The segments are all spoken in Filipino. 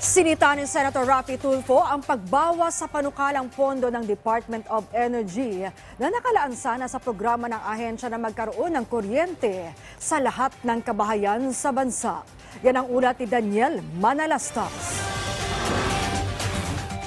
Sinita ni Senator Rafi Tulfo ang pagbawas sa panukalang pondo ng Department of Energy na nakalaan sana sa programa ng ahensya na magkaroon ng kuryente sa lahat ng kabahayan sa bansa. Yan ang ulat ni Daniel Manalastas.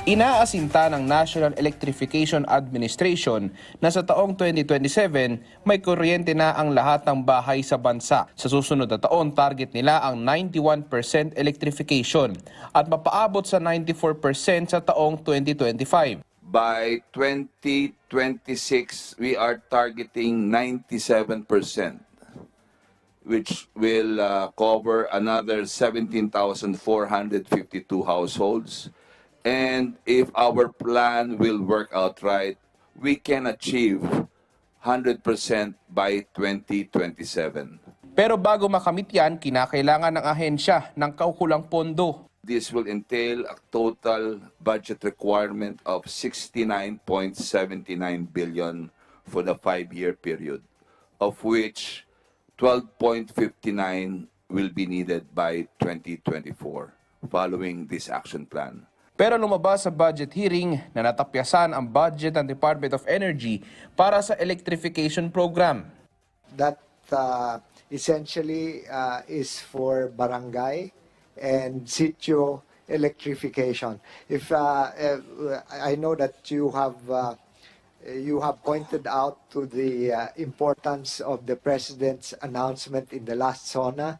Inaasinta ng National Electrification Administration na sa taong 2027 may kuryente na ang lahat ng bahay sa bansa. Sa susunod na taon, target nila ang 91% electrification at mapaabot sa 94% sa taong 2025. By 2026, we are targeting 97%, which will uh, cover another 17,452 households. And if our plan will work out right, we can achieve 100% by 2027. Pero bago makamit yan, kinakailangan ng ahensya ng kaukulang pondo. This will entail a total budget requirement of 69.79 billion for the five-year period, of which 12.59 will be needed by 2024 following this action plan. Pero lumabas sa budget hearing na natapyasan ang budget ng Department of Energy para sa electrification program. that uh, essentially uh, is for barangay and sitio electrification. If uh, uh, I know that you have uh, you have pointed out to the uh, importance of the president's announcement in the last SONA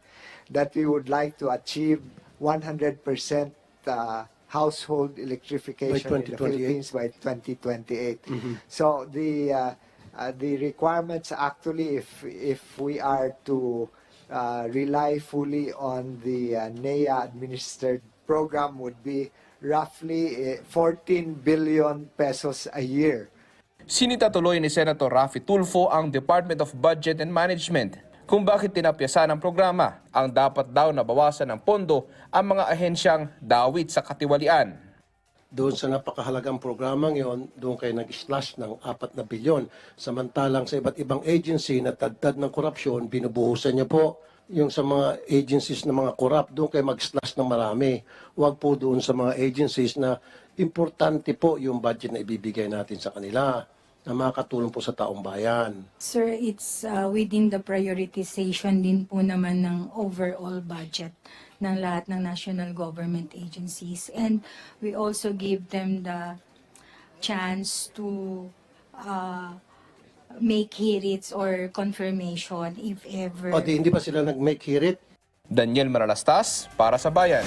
that we would like to achieve 100% uh, household electrification in the 2028. Philippines by 2028. So the uh, uh, the requirements actually, if if we are to uh, rely fully on the uh, NEA administered program, would be roughly uh, 14 billion pesos a year. Sinita tuloy ni Senator Rafi Tulfo ang Department of Budget and Management kung bakit tinapyasan ang programa. Ang dapat daw nabawasan ng pondo ang mga ahensyang dawit sa katiwalian. Doon sa napakahalagang programang yon, doon kayo nag-slash ng 4 na bilyon. Samantalang sa iba't ibang agency na tadtad ng korupsyon, binubuhusan niyo po yung sa mga agencies na mga corrupt, doon kayo mag-slash ng marami. Huwag po doon sa mga agencies na importante po yung budget na ibibigay natin sa kanila na makakatulong po sa taong bayan. Sir, it's uh, within the prioritization din po naman ng overall budget ng lahat ng national government agencies. And we also give them the chance to uh, make hearings or confirmation if ever. O di hindi pa sila nag-make hirit? Daniel Maralastas para sa Bayan.